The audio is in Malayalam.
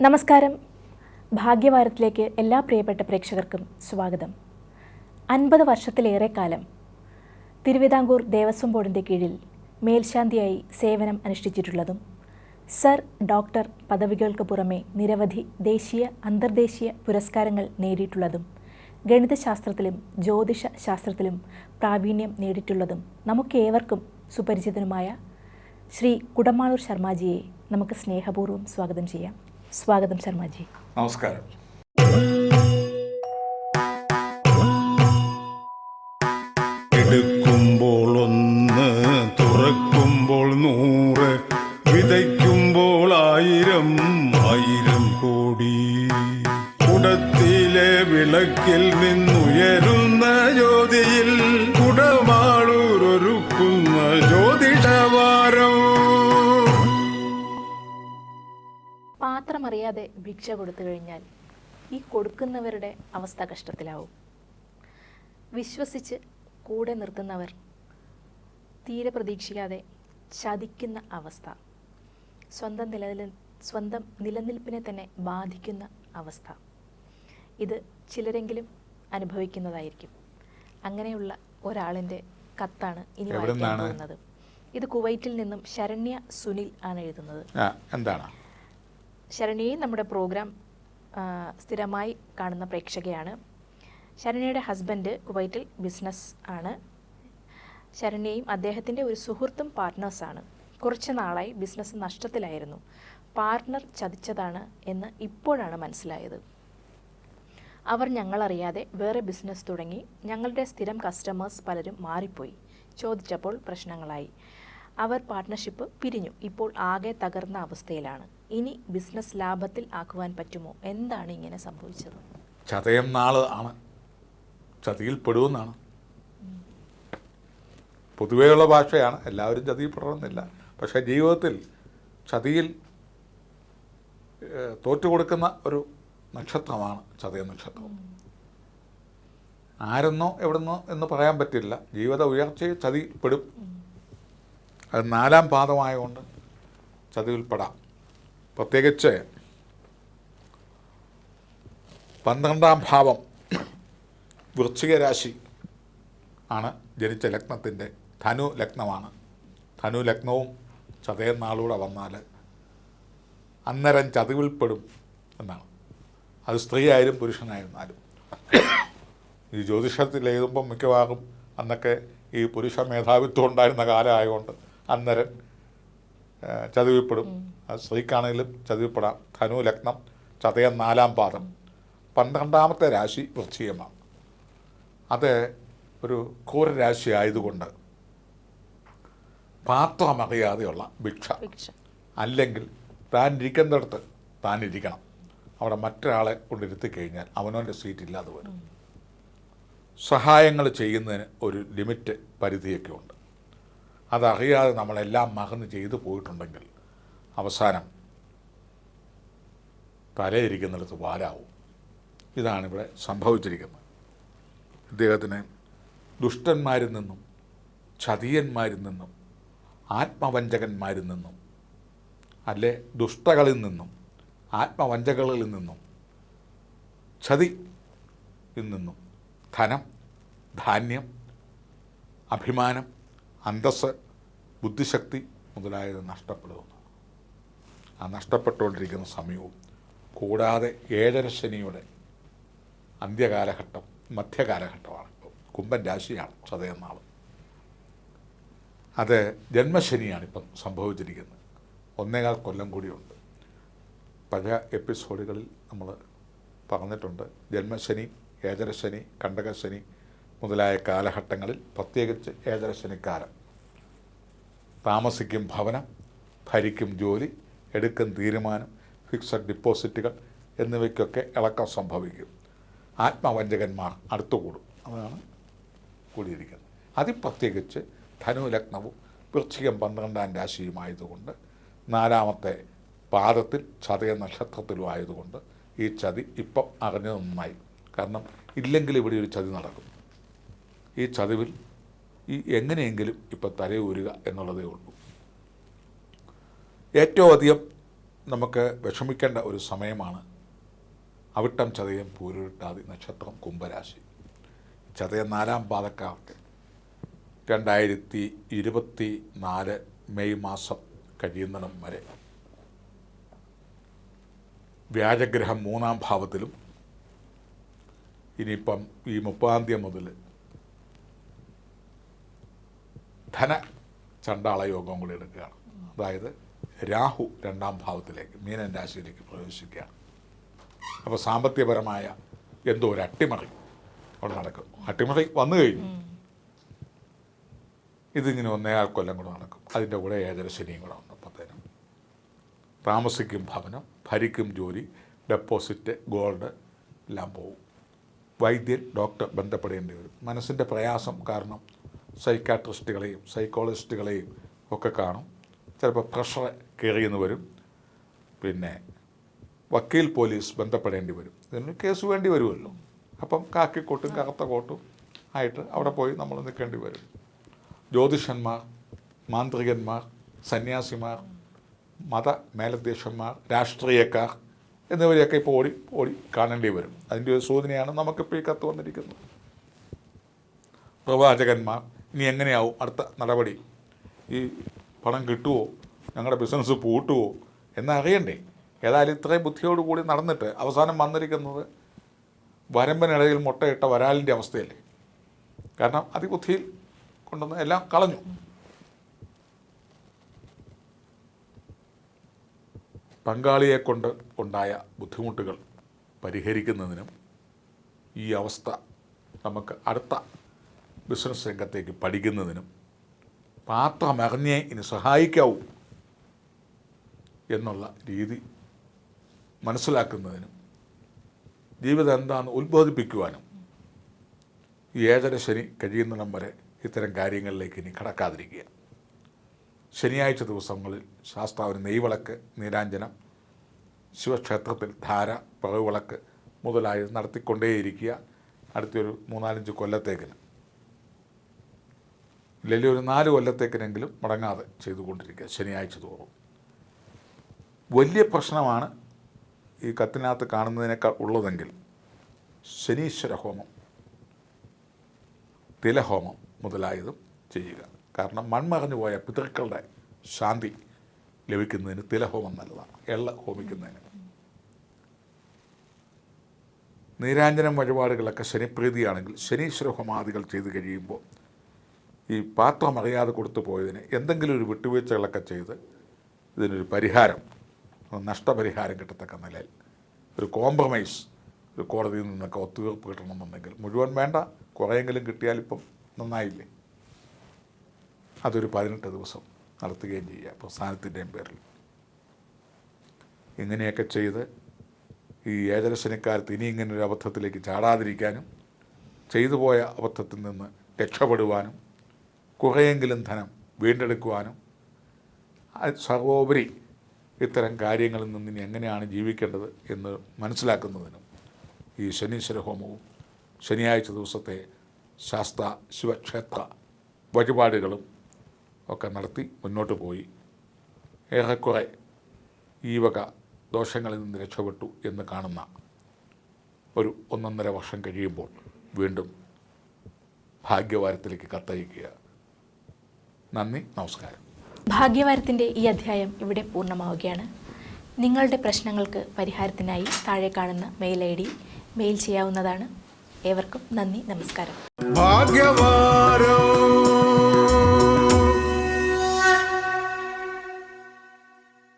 നമസ്കാരം. ഭാഗ്യവാരത്തിലേക്ക് എല്ലാ പ്രിയപ്പെട്ട പ്രേക്ഷകർക്കും സ്വാഗതം. അൻപത് വർഷത്തിലേറെ കാലം തിരുവിതാംകൂർ ദേവസ്വം ബോർഡിന്റെ കീഴിൽ മേൽശാന്തിയായി സേവനം അനുഷ്ഠിച്ചിട്ടുള്ളതും സർ ഡോക്ടർ പദവികൾക്ക് പുറമെ നിരവധി ദേശീയ അന്തർദേശീയ പുരസ്കാരങ്ങൾ നേടിയിട്ടുള്ളതും ഗണിതശാസ്ത്രത്തിലും ജ്യോതിഷ ശാസ്ത്രത്തിലും പ്രാവീണ്യം നേടിയിട്ടുള്ളതും നമുക്കേവർക്കും സുപരിചിതനുമായ ശ്രീ കുടമാളൂർ ശർമാജിയെ നമുക്ക് സ്നേഹപൂർവം സ്വാഗതം ചെയ്യാം. സ്വാഗതം ശർമാജി. നമസ്കാരം. എടുക്കുമ്പോൾ ഒന്ന് തുറക്കുമ്പോൾ നൂറ് വിതയ്ക്കുമ്പോൾ ആയിരം ആയിരം കോടി. കുടത്തിലെ വിളക്കിൽ നിന്നുയരുന്ന ജ്യോതിയിൽ കുടമാളൂരൊരുക്കുന്ന ജ്യോതിഷവാരം പാത്രമറിയാതെ ഭിക്ഷ കൊടുത്തു കഴിഞ്ഞാൽ ഈ കൊടുക്കുന്നവരുടെ അവസ്ഥ കഷ്ടത്തിലാവും. വിശ്വസിച്ച് കൂടെ നിർത്തുന്നവർ തീരെ പ്രതീക്ഷിക്കാതെ ചതിക്കുന്ന അവസ്ഥ സ്വന്തം നിലനിൽ സ്വന്തം നിലനിൽപ്പിനെ തന്നെ ബാധിക്കുന്ന അവസ്ഥ. ഇത് ചിലരെങ്കിലും അനുഭവിക്കുന്നതായിരിക്കും. അങ്ങനെയുള്ള ഒരാളിന്റെ കത്താണ് ഇനി വായിക്കാൻ പോകുന്നത്. ഇത് കുവൈറ്റിൽ നിന്നും ശരണ്യ സുനിൽ ആണ് എഴുതുന്നത്. എന്താണ്? ശരണ്യയും നമ്മുടെ പ്രോഗ്രാം സ്ഥിരമായി കാണുന്ന പ്രേക്ഷകയാണ്. ശരണ്യയുടെ ഹസ്ബൻഡ് കുവൈറ്റിൽ ബിസിനസ് ആണ്. ശരണ്യയും അദ്ദേഹത്തിന്റെ ഒരു സുഹൃത്തും പാർട്ട്നേഴ്സാണ് കുറച്ച് നാളായി ബിസിനസ് നഷ്ടത്തിലായിരുന്നു. പാർട്ട്ണർ ചതിച്ചതാണ് എന്ന് ഇപ്പോഴാണ് മനസ്സിലായത്. അവർ ഞങ്ങളറിയാതെ വേറെ ബിസിനസ് തുടങ്ങി. ഞങ്ങളുടെ സ്ഥിരം കസ്റ്റമേഴ്സ് പലരും മാറിപ്പോയി. ചോദിച്ചപ്പോൾ പ്രശ്നങ്ങളായി. അവർ പാർട്ട്ണർഷിപ്പ് പിരിഞ്ഞു. ഇപ്പോൾ ആകെ തകർന്ന അവസ്ഥയിലാണ്. ഇനി ബിസിനസ് ലാഭത്തിൽ ആക്കുവാൻ പറ്റുമോ? എന്താണ് ഇങ്ങനെ സംഭവിച്ചത്? ചതയം നാൾ ആണ്. ചതിയിൽ പെടുമെന്നാണ്. പൊതുവെയുള്ള ഭാഷയാണ്. എല്ലാവരും ചതിയിൽ പെടണമെന്നില്ല. പക്ഷേ ജീവിതത്തിൽ ചതിയിൽ തോറ്റു തോറ്റുകൊടുക്കുന്ന ഒരു നക്ഷത്രമാണ് ചതയ നക്ഷത്രം. ആരെന്നോ എവിടെന്നോ എന്ന് പറയാൻ പറ്റില്ല. ജീവിത ഉയർച്ചയെ ചതിപ്പെടും പെടും. അത് നാലാം പാദമായതുകൊണ്ട് ചതിവിൽപ്പെടാം പ്രത്യേകിച്ച് പന്ത്രണ്ടാം ഭാവം വൃശ്ചിക രാശി ആണ് ജനിച്ച ലഗ്നത്തിന്റെ ധനു ലഗ്നമാണ്. ധനു ലഗ്നവും ചതയ നാളൂടെ വന്നാൽ അന്നേരം ചതിവിൽപ്പെടും എന്നാണ്. അത് സ്ത്രീ ആയാലും പുരുഷനായിരുന്നാലും ഈ ജ്യോതിഷത്തിൽ എഴുതുമ്പം മിക്കവാറും അന്നൊക്കെ ഈ പുരുഷ മേധാവിത്വം ഉണ്ടായിരുന്ന കാലമായതുകൊണ്ട് അന്നേരം ചതിവിപ്പെടും. സ്ത്രീക്കാണെങ്കിലും ചതിവിപ്പെടാം. ധനു ലഗ്നം ചതയം നാലാം പാദം. പന്ത്രണ്ടാമത്തെ രാശി വൃശ്ചികമാണ്. അത് ഒരു ക്രൂര രാശി ആയതുകൊണ്ട് പാത്രമറിയാതെയുള്ള ഭിക്ഷ. അല്ലെങ്കിൽ താൻ ഇരിക്കുന്നിടത്ത് താൻ ഇരിക്കണം അവിടെ മറ്റൊരാളെ കൊണ്ടിരുത്തി കഴിഞ്ഞാൽ അവനവന്റെ സീറ്റ് ഇല്ലാതെ വരും. സഹായങ്ങൾ ചെയ്യുന്നതിന് ഒരു ലിമിറ്റ് പരിധിയൊക്കെ ഉണ്ട്. അതറിയാതെ നമ്മളെല്ലാം മകന്ന് ചെയ്തു പോയിട്ടുണ്ടെങ്കിൽ അവസാനം തലയിരിക്കുന്നിടത്ത് ഇതാണ് ഇവിടെ സംഭവിച്ചിരിക്കുന്നത്. ഇദ്ദേഹത്തിന് ദുഷ്ടന്മാരിൽ നിന്നും ചതിയന്മാരിൽ നിന്നും ആത്മവഞ്ചകന്മാരിൽ നിന്നും അല്ലെ ദുഷ്ടകളിൽ നിന്നും ആത്മവഞ്ചകളിൽ നിന്നും ചതി നിന്നും ധനം ധാന്യം അഭിമാനം അന്തസ് ബുദ്ധിശക്തി മുതലായത് നഷ്ടപ്പെടുന്നു. ആ നഷ്ടപ്പെട്ടുകൊണ്ടിരിക്കുന്ന സമയവും കൂടാതെ ഏഴര ശനിയുടെ അന്ത്യകാലഘട്ടം മധ്യകാലഘട്ടമാണ് ഇപ്പോൾ. കുംഭൻ രാശിയാണ് ചതയം അത് ജന്മശനിയാണ് ഇപ്പം സംഭവിച്ചിരിക്കുന്നത്. ഒന്നേകാൽ കൊല്ലം കൂടിയുണ്ട്. പഴയ എപ്പിസോഡുകളിൽ നമ്മൾ പറഞ്ഞിട്ടുണ്ട്. ജന്മശനി ഏതരശനി കണ്ടകശനി മുതലായ കാലഘട്ടങ്ങളിൽ പ്രത്യേകിച്ച് ഏഴരശനിക്കാലം. താമസിക്കും ഭവനം ഭരിക്കും ജോലി എടുക്കും തീരുമാനം ഫിക്സഡ് ഡിപ്പോസിറ്റുകൾ എന്നിവയ്ക്കൊക്കെ ഇളക്കം സംഭവിക്കും. ആത്മവഞ്ചകന്മാർ അടുത്തുകൂടും. അതാണ് കൂടിയിരിക്കുന്നത്. അതിൽ പ്രത്യേകിച്ച് ധനു ലഗ്നവും വൃശ്ചികം പന്ത്രണ്ടാം രാശിയുമായതുകൊണ്ട് നാലാമത്തെ പാദത്തിൽ ചതയ നക്ഷത്രത്തിലും ആയതുകൊണ്ട് ഈ ചതി ഇപ്പം അറിഞ്ഞത് നന്നായി. കാരണം ഇല്ലെങ്കിൽ ഇവിടെ ഒരു ചതി നടക്കും. ഈ ചതിവിൽ ഈ എങ്ങനെയെങ്കിലും ഇപ്പം തലയൂരുക എന്നുള്ളതേ ഉള്ളൂ. ഏറ്റവും അധികം നമുക്ക് വിഷമിക്കേണ്ട ഒരു സമയമാണ് അവിട്ടം ചതയം പൂരുരുട്ടാതി നക്ഷത്രം കുംഭരാശി. ചതയ നാലാം പാതക്കാർക്ക് രണ്ടായിരത്തി ഇരുപത്തി നാല് മെയ് മാസം കഴിയുന്നിടം വരെ. വ്യാജഗ്രഹം മൂന്നാം ഭാവത്തിലും. ഇനിയിപ്പം ഈ മുപ്പതാം തീയതി മുതൽ ധന ചണ്ടാള യോഗം കൂടി എടുക്കുകയാണ്. അതായത് രാഹു രണ്ടാം ഭാവത്തിലേക്ക് മീനൻ രാശിയിലേക്ക് പ്രവേശിക്കുകയാണ്. അപ്പോൾ സാമ്പത്തികപരമായ എന്തോ ഒരു അട്ടിമറി അവിടെ നടക്കും. അട്ടിമറി വന്നു കഴിഞ്ഞു. ഇതിങ്ങനെ ഒന്നേ കൊല്ലം കൂടെ നടക്കും. അതിന്റെ കൂടെ ഏഴര ശനിയും കൂടെ അപ്പത്തേനും. താമസിക്കും ഭവനം. ഭരിക്കും ജോലി ഡെപ്പോസിറ്റ് ഗോൾഡ് എല്ലാം പോകും വൈദ്യൻ ഡോക്ടർ ബന്ധപ്പെടേണ്ടി വരും. മനസ്സിന്റെ പ്രയാസം കാരണം സൈക്കാട്രിസ്റ്റുകളെയും സൈക്കോളജിസ്റ്റുകളെയും ഒക്കെ കാണും. ചിലപ്പോൾ പ്രഷർ കയറിയെന്ന് വരും. പിന്നെ വക്കീൽ പോലീസ് ബന്ധപ്പെടേണ്ടി വരും. ഇതിന് കേസ് വേണ്ടി വരുമല്ലോ. അപ്പം കാക്കിക്കോട്ടും കറുത്ത കോട്ടും ആയിട്ട് അവിടെ പോയി നമ്മൾ നിൽക്കേണ്ടി വരും. ജ്യോതിഷന്മാർ മാന്ത്രികന്മാർ സന്യാസിമാർ മത മേലധ്യക്ഷന്മാർ രാഷ്ട്രീയക്കാർ എന്നിവരെയൊക്കെ ഇപ്പോൾ ഓടി ഓടി കാണേണ്ടി വരും. അതിന്റെ ഒരു സൂചനയാണ് നമുക്കിപ്പോൾ ഈ കത്ത് വന്നിരിക്കുന്നത്. പ്രവാചകന്മാർ ഇനി എങ്ങനെയാവും അടുത്ത നടപടി? ഈ പണം കിട്ടുമോ ഞങ്ങളുടെ ബിസിനസ് പൂട്ടുമോ എന്നറിയണ്ടേ. ഏതായാലും ഇത്രയും ബുദ്ധിയോടുകൂടി നടന്നിട്ട് അവസാനം വന്നിരിക്കുന്നത് വരമ്പനിടയിൽ മുട്ടയിട്ട വരാലിന്റെ അവസ്ഥയല്ലേ? കാരണം അതിബുദ്ധിയിൽ കൊണ്ടുവന്ന് എല്ലാം കളഞ്ഞു. പങ്കാളിയെ കൊണ്ട് ഉണ്ടായ ബുദ്ധിമുട്ടുകൾ പരിഹരിക്കുന്നതിനും ഈ അവസ്ഥ നമുക്ക് അടുത്ത ബിസിനസ് രംഗത്തേക്ക് പഠിക്കുന്നതിനും പാത്രമറിഞ്ഞേ ഇനി സഹായിക്കാവൂ എന്നുള്ള രീതി മനസ്സിലാക്കുന്നതിനും ജീവിതം എന്താണെന്ന് ഉത്ബോധിപ്പിക്കുവാനും ഈ ഏഴര ശനി കഴിയുന്നിടം വരെ ഇത്തരം കാര്യങ്ങളിലേക്ക് ഇനി കടക്കാതിരിക്കുക. ശനിയാഴ്ച ദിവസങ്ങളിൽ ശാസ്താവിന് നെയ്വിളക്ക് നീരാഞ്ജനം ശിവക്ഷേത്രത്തിൽ ധാര പകവിളക്ക് മുതലായത് നടത്തിക്കൊണ്ടേയിരിക്കുക. അടുത്തൊരു മൂന്നാലഞ്ച് കൊല്ലത്തേക്കിന്. ഇല്ലെങ്കിൽ ഒരു നാല് കൊല്ലത്തേക്കിനെങ്കിലും മുടങ്ങാതെ ചെയ്തുകൊണ്ടിരിക്കുക ശനിയാഴ്ച തോറും. വലിയ പ്രശ്നമാണ് ഈ കത്തിനകത്ത് കാണുന്നതിനേക്കാൾ ഉള്ളതെങ്കിൽ ശനീശ്വര ഹോമം തിലഹോമം മുതലായതും ചെയ്യുക. കാരണം മൺമറഞ്ഞു പോയ പിതൃക്കളുടെ ശാന്തി ലഭിക്കുന്നതിന് തിലഹോമം നല്ലതാണ്. എള്ള ഹോമിക്കുന്നതിന്. നീരാഞ്ജനം വഴിപാടുകളൊക്കെ ശനിപ്രീതിയാണെങ്കിൽ ശനീശ്വര ഹോമാദികൾ ചെയ്ത് കഴിയുമ്പോൾ ഈ പാത്രം അറിയാതെ കൊടുത്തു പോയതിന് എന്തെങ്കിലും ഒരു വിട്ടുവീഴ്ചകളൊക്കെ ചെയ്ത് ഇതിനൊരു പരിഹാരം നഷ്ടപരിഹാരം കിട്ടത്തക്ക നിലയിൽ. ഒരു കോംപ്രമൈസ് ഒരു കോടതിയിൽ നിന്നൊക്കെ ഒത്തുതീർപ്പ് കിട്ടണമെന്നുണ്ടെങ്കിൽ മുഴുവൻ വേണ്ട കുറേയെങ്കിലും കിട്ടിയാലിപ്പം നന്നായില്ലേ? അതൊരു പതിനെട്ട് ദിവസം നടത്തുകയും ചെയ്യുക പ്രസ്ഥാനത്തിന്റെയും പേരിൽ. ഇങ്ങനെയൊക്കെ ചെയ്ത് ഈ ഏഴരശനിക്കാലത്ത് ഇനി ഇങ്ങനെ ഒരു അബദ്ധത്തിലേക്ക് ചാടാതിരിക്കാനും ചെയ്തു പോയ അബദ്ധത്തിൽ നിന്ന് രക്ഷപ്പെടുവാനും കുറേയെങ്കിലും ധനം വീണ്ടെടുക്കുവാനും സർവോപരി ഇത്തരം കാര്യങ്ങളിൽ നിന്ന് ഇനി എങ്ങനെയാണ് ജീവിക്കേണ്ടത് എന്ന് മനസ്സിലാക്കുന്നതിനും ഈ ശനീശ്വര ഹോമവും ശനിയാഴ്ച ദിവസത്തെ ശാസ്ത്ര ശിവക്ഷേത്ര വഴിപാടുകളും ഒക്കെ നടത്തി മുന്നോട്ട് പോയി. ഏറെക്കുറെ ഈ വക ദോഷങ്ങളിൽ നിന്ന് രക്ഷപ്പെട്ടു എന്ന് കാണുന്ന ഒരു ഒന്നൊന്നര വർഷം കഴിയുമ്പോൾ വീണ്ടും ഭാഗ്യവാരത്തിലേക്ക് കത്തയക്കുക. നന്ദി നമസ്കാരം. ഭാഗ്യവാരത്തിന്റെ ഈ അധ്യായം ഇവിടെ പൂർണമാവുകയാണ്. നിങ്ങളുടെ പ്രശ്നങ്ങൾക്ക് പരിഹാരത്തിനായി താഴെ കാണുന്ന മെയിൽ ഐ ഡി മെയിൽ ചെയ്യാവുന്നതാണ്. ഏവർക്കും നന്ദി നമസ്കാരം. ഭാഗ്യവാരോ